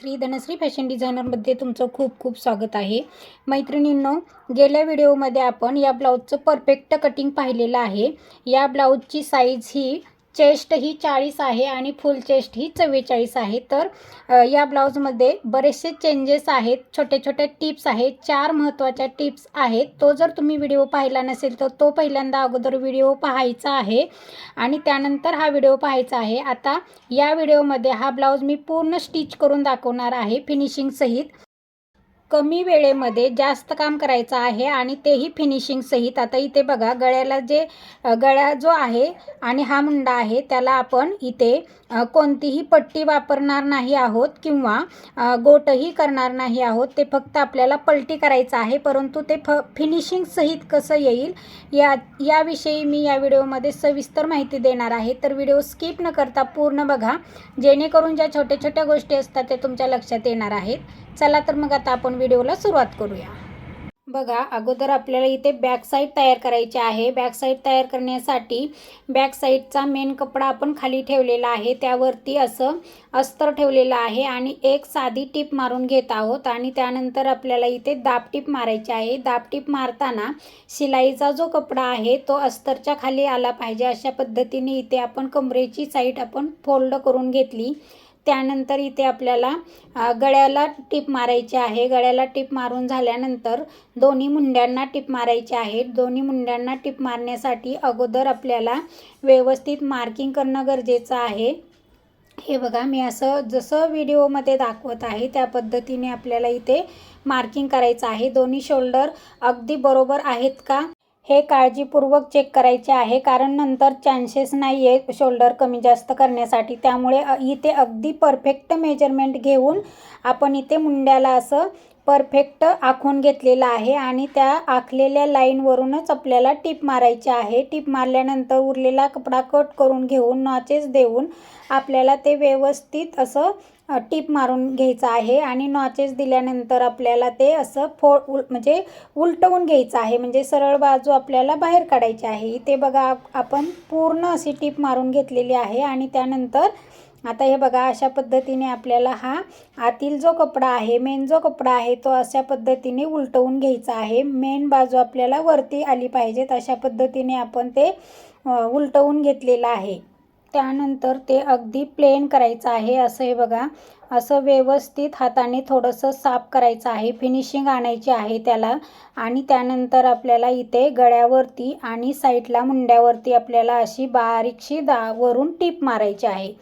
Dhanashree Dhanashree fashion डिझायनरमध्ये तुमचं खूप खूप स्वागत आहे. मैत्रिणींनो गेल्या व्हिडिओमध्ये आपण या ब्लाऊजचं परफेक्ट कटिंग पाहिलेलं आहे. या ब्लाऊजची साईज ही चेस्ट ही चाळीस आहे आणि फुल चेस्ट ही चव्वेचाळीस आहे. तर या ब्लाऊजमध्ये बरेचसे चेंजेस आहेत छोटे छोटे टिप्स आहेत चार महत्त्वाच्या टिप्स आहेत. तो जर तुम्ही व्हिडिओ पाहिला नसेल तर तो पहिल्यांदा अगोदर व्हिडिओ पाहायचा आहे आणि त्यानंतर हा व्हिडिओ पाहायचा आहे. आता या व्हिडिओमध्ये हा ब्लाऊज मी पूर्ण स्टिच करून दाखवणार आहे फिनिशिंग सहित. कमी वेळेमध्ये जास्त काम करायचं आहे आणि तेही फिनिशिंग सहित. आता इथे बघा गळ्याला जे गळा जो आहे आणि हा मुंडा आहे त्याला आपण इथे कोणतीही पट्टी वापरणार नाही आहोत किंवा गोटही करणार नाही आहोत ते फक्त आपल्याला पलटी करायचं आहे परंतु ते फ फिनिशिंग सहित कसं येईल या याविषयी मी या व्हिडिओमध्ये सविस्तर माहिती देणार आहे. तर व्हिडिओ स्किप न करता पूर्ण बघा जेणेकरून ज्या छोट्या छोट्या गोष्टी असतात ते तुमच्या लक्षात येणार आहेत. चला तर मग आता आपण व्हिडिओला सुरुवात करूया. बघा अगोदर आपल्याला इथे बॅक साईड तयार करायची आहे. बॅक साईड तयार करण्यासाठी बॅक साईडचा मेन कपडा आपण खाली ठेवलेला आहे. त्यावरती असं अस्तर ठेवलेलं आहे आणि एक साधी टीप मारून घेत आहोत आणि त्यानंतर आपल्याला इथे दाब टीप मारायची आहे. दाब टीप मारताना शिलाईचा जो कपडा आहे तो अस्तरच्या खाली आला पाहिजे. अशा पद्धतीने इथे आपण कमरेची साईड आपण फोल्ड करून घेतली. त्यानंतर इथे आपल्याला गळ्याला टीप मारायची आहे. गळ्याला टीप मारून झाल्यानंतर दोन्ही मुंड्यांना टीप मारायची आहे. दोन्ही मुंड्यांना टीप मारण्यासाठी अगोदर आपल्याला व्यवस्थित मार्किंग करणं गरजेचं आहे. हे बघा मी असं जसं व्हिडिओमध्ये दाखवत आहे त्या पद्धतीने आपल्याला इथे मार्किंग करायचं आहे. दोन्ही शोल्डर अगदी बरोबर आहेत का? हे काळजीपूर्वक चेक करायचे आहे. कारण नंतर चान्सेस नाही आहे शोल्डर कमी जास्त करण्यासाठी. त्यामुळे इथे अगदी परफेक्ट मेजरमेंट घेऊन आपण इथे मुंड्याला असं परफेक्ट आखून घेतलेलं आहे आणि त्या आखलेल्या लाईनवरूनच आपल्याला टीप मारायची आहे. टीप मारल्यानंतर उरलेला कपडा कट करून घेऊन नॉचेस देऊन आपल्याला ते व्यवस्थित असं टीप मारून घ्यायचं आहे आणि नॉचेस दिल्यानंतर आपल्याला ते असं फो उल म्हणजे उलटवून घ्यायचं आहे. म्हणजे सरळ बाजू आपल्याला बाहेर काढायची आहे. इथे बघा आपण पूर्ण अशी टीप मारून घेतलेली आहे आणि त्यानंतर आता हे बघा अशा पद्धतीने आपल्याला हा आतील जो कपडा आहे मेन जो कपडा आहे तो अशा पद्धतीने उलटवून घ्यायचा आहे. मेन बाजू आपल्याला वरती आली पाहिजेत. अशा पद्धतीने आपण ते उलटवून घेतलेलं आहे. त्यानंतर ते अगदी प्लेन करायचं आहे. असं हे बघा. असं व्यवस्थित हाताने थोडंसं साफ करायचं आहे. फिनिशिंग आणायची आहे त्याला. आणि त्यानंतर आपल्याला इथे गळ्यावरती आणि साईडला मुंड्यावरती आपल्याला अशी बारीकशी दा वरून टीप मारायची आहे.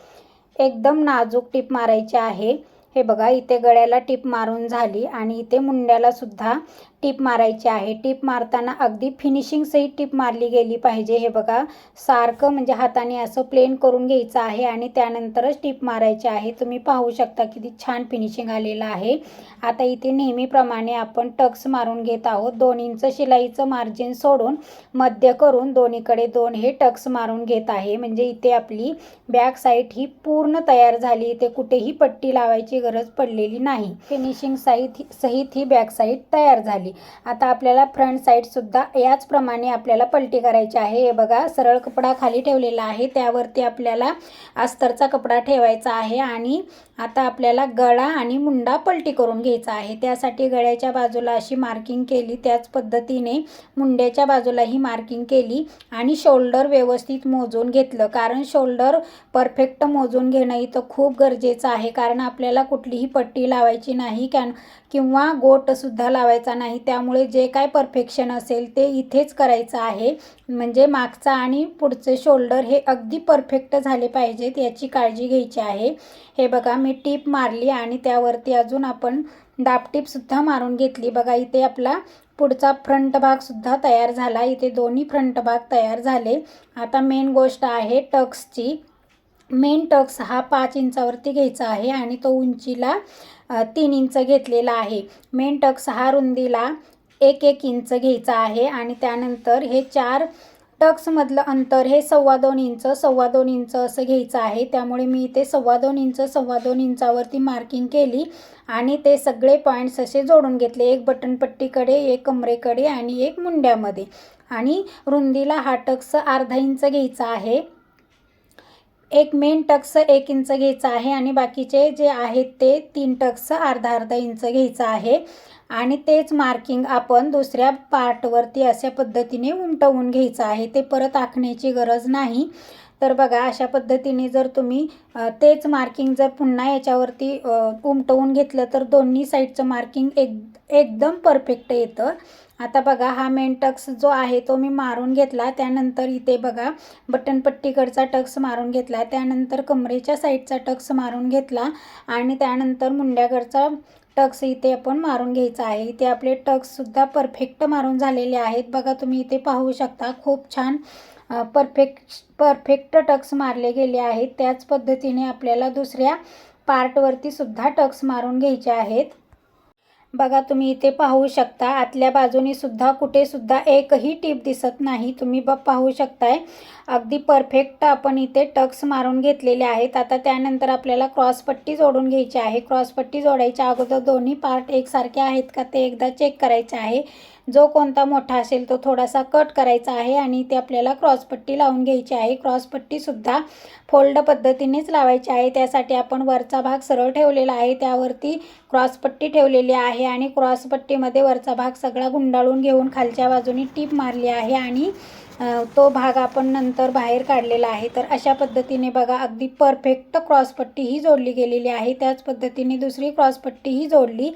एकदम नाजूक टीप मारायची आहे. हे बघा इथे गळ्याला टीप मारून झाली आणि इथे मुंड्याला सुद्धा टिप मारायची आहे. टीप मारताना अगदी फिनिशिंग टिप मारली गेली पाहिजे. हे बघा सारखं म्हणजे हाताने असं प्लेन करून घ्यायचं आहे आणि त्यानंतरच टिप मारायची आहे. तुम्ही पाहू शकता किती छान फिनिशिंग आलेलं आहे. आता इथे नेहमीप्रमाणे आपण टक्स मारून घेत आहोत. दोन इंच शिलाईचं मार्जिन सोडून मध्य करून दोन्हीकडे दोन हे टक्स मारून घेत आहे. म्हणजे इथे आपली बॅक साईड ही पूर्ण तयार झाली. इथे कुठेही पट्टी लावायची गरज पडलेली नाही. फिनिशिंग साईड सहित ही बॅक साईड तयार झाली. आता आपल्याला फ्रंट साईडसुद्धा याचप्रमाणे आपल्याला पलटी करायची आहे. हे बघा सरळ कपडा खाली ठेवलेला आहे. त्यावरती आपल्याला अस्तरचा कपडा ठेवायचा आहे आणि आता आपल्याला गळा आणि मुंडा पलटी करून घ्यायचा आहे. त्यासाठी गळ्याच्या बाजूला अशी मार्किंग केली. त्याच पद्धतीने मुंड्याच्या बाजूलाही मार्किंग केली आणि शोल्डर व्यवस्थित मोजून घेतलं. कारण शोल्डर परफेक्ट मोजून घेणं इथं खूप गरजेचं आहे. कारण आपल्याला कुठलीही पट्टी लावायची नाही कॅन किंवा गोटसुद्धा लावायचा नाही. त्यामुळे जे काय परफेक्शन असेल ते इथेच करायचं आहे. म्हणजे मागचा आणि पुढचे शोल्डर हे अगदी परफेक्ट झाले पाहिजेत याची काळजी घ्यायची आहे. हे बघा आम्ही टीप मारली आणि त्यावरती अजून आपण दाबटीपसुद्धा मारून घेतली. बघा इथे आपला पुढचा फ्रंट भागसुद्धा तयार झाला. इथे दोन्ही फ्रंट भाग तयार झाले. आता मेन गोष्ट आहे टक्सची. मेन टक्स हा पाच इंचावरती घ्यायचा आहे आणि तो उंचीला तीन इंच घेतलेला आहे. मेन टक्स हा रुंदीला एक एक इंच घ्यायचा आहे आणि त्यानंतर हे चार टक्समधलं अंतर हे सव्वा दोन इंच सव्वा दोन इंच असं घ्यायचं आहे. त्यामुळे मी इथे सव्वा दोन इंच सव्वा दोन इंचावरती मार्किंग केली आणि ते सगळे पॉईंट्स असे जोडून घेतले. एक बटनपट्टीकडे एक कमरेकडे आणि एक मुंड्यामध्ये. आणि रुंदीला हा टक्स अर्धा इंच घ्यायचा आहे. एक मेन टक्स एक इंच घ्यायचा आहे आणि बाकीचे जे आहेत ते तीन टक्स अर्धा अर्धा इंच घ्यायचं आहे. आणि तेच मार्किंग आपण दुसऱ्या पार्टवरती अशा पद्धतीने उमटवून घ्यायचं आहे. ते परत आखण्याची गरज नाही. तर बघा अशा पद्धतीने जर तुम्ही तेच मार्किंग जर पुन्हा याच्यावरती उमटवून घेतलं तर दोन्ही साईडचं मार्किंग एक एकदम परफेक्ट येतं. आता बघा हा मेन टक्स जो आहे तो मी मारून घेतला. त्यानंतर इथे बघा बटनपट्टीकडचा टक्स मारून घेतला. त्यानंतर कमरेच्या साईडचा टक्स मारून घेतला. आणि त्यानंतर मुंड्याकडचा टक्स इथे आपण मारून घ्यायचा आहे. इथे आपले टक्ससुद्धा परफेक्ट मारून झालेले आहेत. बघा तुम्ही इथे पाहू शकता खूप छान परफेक्ट परफेक्ट टक्स मारले गेले आहेत. त्याच पद्धतीने आपल्याला दुसऱ्या पार्टवरती सुद्धा टक्स मारून घ्यायचे आहेत. बघा तुम्ही इथे पाहू शकता आतल्या बाजूनी सुद्धा कुठे सुद्धा एकही टीप दिसत नाही. तुम्ही ब पाहू शकताय अगदी परफेक्ट आपण इथे टक्स मारून घेतलेले आहेत. आता त्यानंतर आपल्याला क्रॉसपट्टी जोडून घ्यायची आहे. क्रॉसपट्टी जोडायच्या अगोदर दोन्ही पार्ट एकसारखे आहेत का ते एकदा चेक करायचे आहे. जो कोणता मोठा असेल तो थोडासा कट करायचा आहे आणि ते आपल्याला क्रॉसपट्टी लावून घ्यायची आहे. क्रॉसपट्टीसुद्धा फोल्ड पद्धतीनेच लावायची आहे. त्यासाठी आपण वरचा भाग सरळ ठेवलेला आहे. त्यावरती क्रॉसपट्टी ठेवलेली आहे आणि क्रॉसपट्टीमध्ये वरचा भाग सगळा गुंडाळून घेऊन खालच्या बाजूने टीप मारली आहे आणि तो भाग आपण नंतर बाहेर काढलेला आहे. तर अशा पद्धतीने बघा अगदी परफेक्ट क्रॉसपट्टी ही जोडली गेलेली आहे. त्याच पद्धतीने दुसरी क्रॉसपट्टी ही जोडली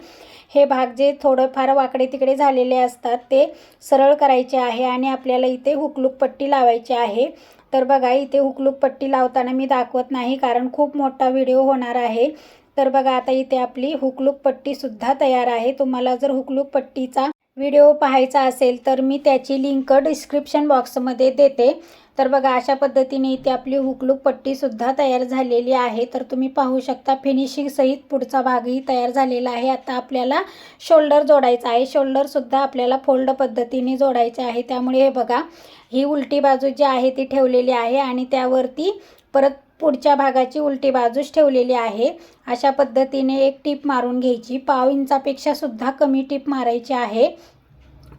हे भाग जे थोडंफार वाकडे तिकडे झालेले असतात ते सरळ करायचे आहे आणि आपल्याला इथे हुकलूक पट्टी लावायची आहे. तर बघा इथे हुकलूक पट्टी लावताना मी दाखवत नाही कारण खूप मोठा व्हिडिओ होणार आहे. तर बघा आता इथे आपली हुकलूक पट्टीसुद्धा तयार आहे. तुम्हाला जर हुकलूक पट्टीचा व्हिडिओ पाहायचा असेल तर मी त्याची लिंक डिस्क्रिप्शन बॉक्समध्ये देते. तर बघा अशा पद्धतीने इथे आपली हुकलूक पट्टीसुद्धा तयार झालेली आहे. तर तुम्ही पाहू शकता फिनिशिंग सहित पुढचा भागही तयार झालेला आहे. आता आपल्याला शोल्डर जोडायचा आहे. शोल्डरसुद्धा आपल्याला फोल्ड पद्धतीने जोडायचे आहे. त्यामुळे हे बघा ही उलटी बाजू जी आहे ती ठेवलेली आहे आणि त्यावरती परत पुढच्या भागाची उलटी बाजूच ठेवलेली आहे. अशा पद्धतीने एक टीप मारून घ्यायची. पाव इंचापेक्षा सुद्धा कमी टीप मारायची आहे.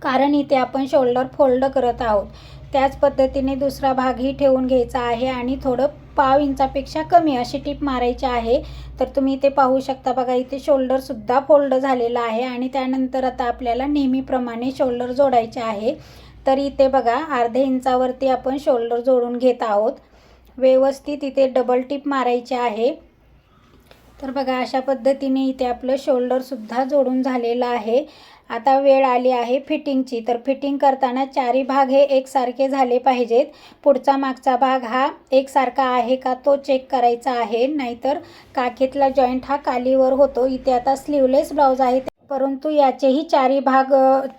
कारण इथे आपण शोल्डर फोल्ड करत आहोत. त्याच पद्धतीने दुसरा भागही ठेवून घ्यायचा आहे आणि थोडं पाव इंचापेक्षा कमी अशी टीप मारायची आहे. तर तुम्ही इथे पाहू शकता बघा इथे शोल्डरसुद्धा फोल्ड झालेला आहे आणि त्यानंतर आता आपल्याला नेहमीप्रमाणे शोल्डर जोडायचे आहे. तर इथे बघा अर्ध्या इंचावरती आपण शोल्डर जोडून घेत आहोत. व्यवस्थित इथे डबल टिप मारायची आहे. तर बघा अशा पद्धतीने इथे आपलं शोल्डरसुद्धा जोडून झालेलं आहे. आता वेळ आली आहे फिटिंगची. तर फिटिंग करताना चारी भाग हे एकसारखे झाले पाहिजेत. पुढचा मागचा भाग हा एकसारखा आहे का तो चेक करायचा आहे. नाहीतर काखेतला जॉईंट हा कालीवर होतो. इथे आता स्लीवलेस ब्लाऊज आहे. परंतु याचेही चारी भाग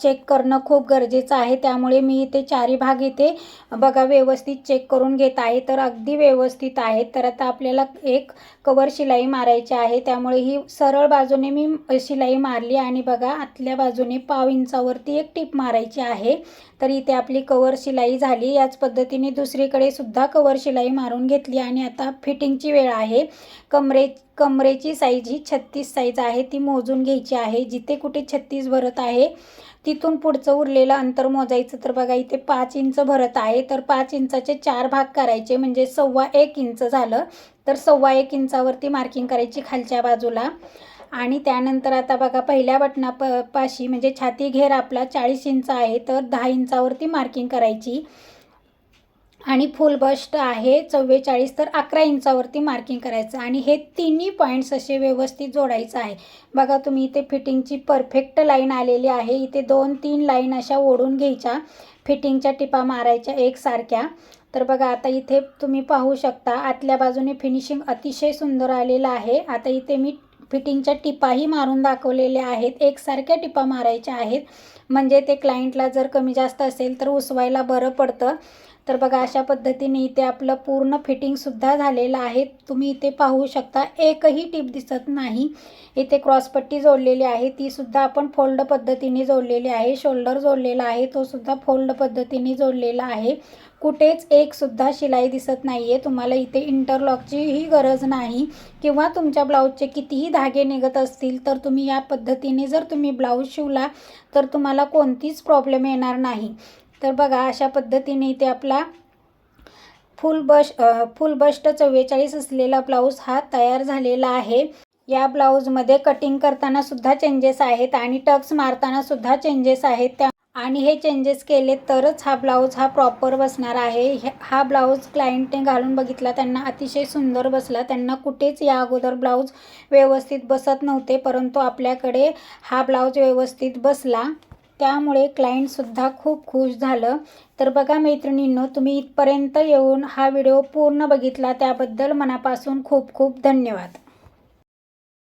चेक करणं खूप गरजेचं आहे. त्यामुळे मी इथे चारी भाग इथे बघा व्यवस्थित चेक करून घेत आहे. तर अगदी व्यवस्थित आहेत. तर आता आपल्याला एक कवर शिलाई मारायची आहे. त्यामुळे ही सरळ बाजूने मी शिलाई मारली आणि बघा आतल्या बाजूने पाव इंचावरती एक टीप मारायची आहे. तर इथे आपली कवर शिलाई झाली. याच पद्धतीने दुसरीकडे सुद्धा कवर शिलाई मारून घेतली आणि आता फिटिंगची वेळ आहे. कमरे कमरेची साईज ही छत्तीस साईज आहे. ती मोजून घ्यायची आहे. जिथे कुठे छत्तीस भरत आहे तिथून पुढचं उरलेलं अंतर मोजायचं तर बघा इथे पाच इंच भरत आहे. तर पाच इंचाचे चार भाग करायचे म्हणजे सव्वा एक इंच झालं तर सव्वा एक इंचावरती मार्किंग करायची खालच्या बाजूला. आणि त्यानंतर आता बघा पहिल्या बटना प पाशी म्हणजे छाती घेर आपला चाळीस इंच आहे तर दहा इंचावरती मार्किंग करायची. आणि फुल बस्ट आहे. चव्वेचाळीस तर अकरा इंचावरती मार्किंग करायचं आणि हे तिन्ही पॉईंट्स असे व्यवस्थित जोडायचं आहे. बघा तुम्ही इथे फिटिंगची परफेक्ट लाईन आलेली आहे. इथे दोन तीन लाईन अशा ओढून घ्यायच्या. फिटिंगच्या टिपा मारायच्या एकसारख्या. तर बघा आता इथे तुम्ही पाहू शकता आतल्या बाजूने फिनिशिंग अतिशय सुंदर आलेलं आहे. आता इथे मी फिटिंगच्या टिपाही मारून दाखवलेल्या आहेत. एकसारख्या टिपा मारायच्या आहेत. म्हणजे ते क्लायंटला जर कमी जास्त असेल तर उसवायला बरं पडतं. तर बघा अशा पद्धतीने इथे आपलं पूर्ण फिटिंगसुद्धा झालेलं आहे. तुम्ही इथे पाहू शकता एकही टीप दिसत नाही. इथे क्रॉसपट्टी जोडलेली आहे. तीसुद्धा आपण फोल्ड पद्धतीने जोडलेली आहे. शोल्डर जोडलेला आहे. तो सुद्धा फोल्ड पद्धतीने जोडलेला आहे. कुठेच एकसुद्धा शिलाई दिसत नाही आहे तुम्हाला इथे इंटरलॉकचीही गरज नाही. किंवा तुमच्या ब्लाऊजचे कितीही धागे निघत असतील तर तुम्ही या पद्धतीने जर तुम्ही ब्लाऊज शिवला तर तुम्हाला कोणतीच प्रॉब्लेम येणार नाही. तर बघा अशा पद्धतीने इथे आपला फुल बश फुल बस्ट चव्वेचाळीस असलेला ब्लाऊज हा तयार झालेला आहे. या ब्लाऊजमध्ये कटिंग करताना सुद्धा चेंजेस आहेत आणि टक्स मारताना सुद्धा चेंजेस आहेत. त्या आणि हे चेंजेस केले तरच हा ब्लाऊज हा प्रॉपर बसणार आहे. हा ब्लाऊज क्लायंटने घालून बघितला त्यांना अतिशय सुंदर बसला. त्यांना कुठेच या अगोदर ब्लाऊज व्यवस्थित बसत नव्हते परंतु आपल्याकडे हा ब्लाऊज व्यवस्थित बसला. त्यामुळे क्लायंटसुद्धा खूप खुश झालं. तर बघा मैत्रिणींनो तुम्ही इथपर्यंत येऊन हा व्हिडिओ पूर्ण बघितला. त्याबद्दल मनापासून खूप खूप धन्यवाद.